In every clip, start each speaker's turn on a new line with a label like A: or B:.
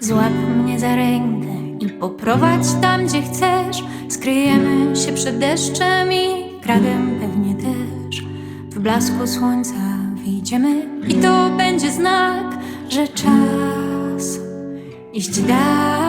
A: Złap mnie za rękę i poprowadź tam, gdzie chcesz. Skryjemy się przed deszczem i gradem pewnie też. W blasku słońca wyjdziemy i to będzie znak, że czas iść dalej.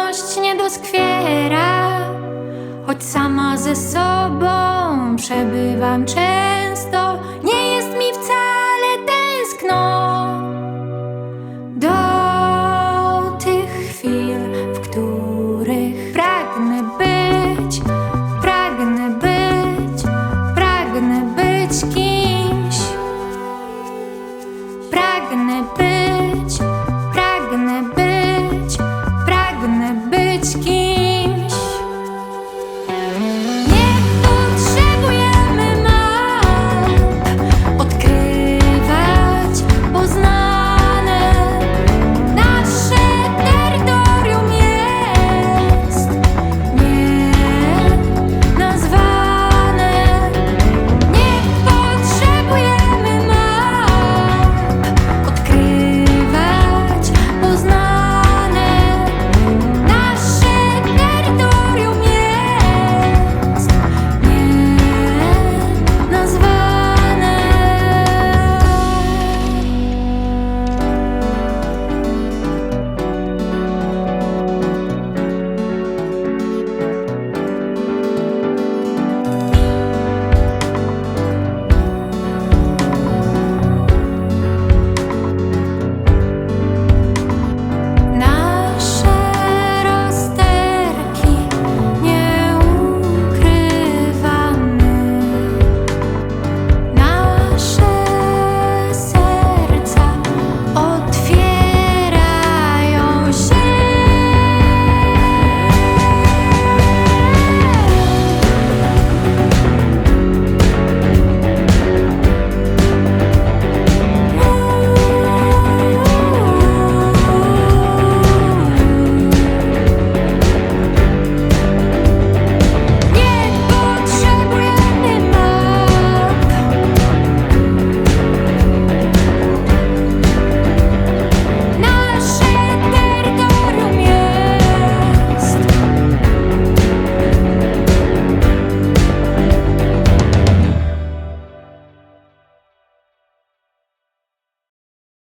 A: Samotność nie doskwiera, choć sama ze sobą przebywam często.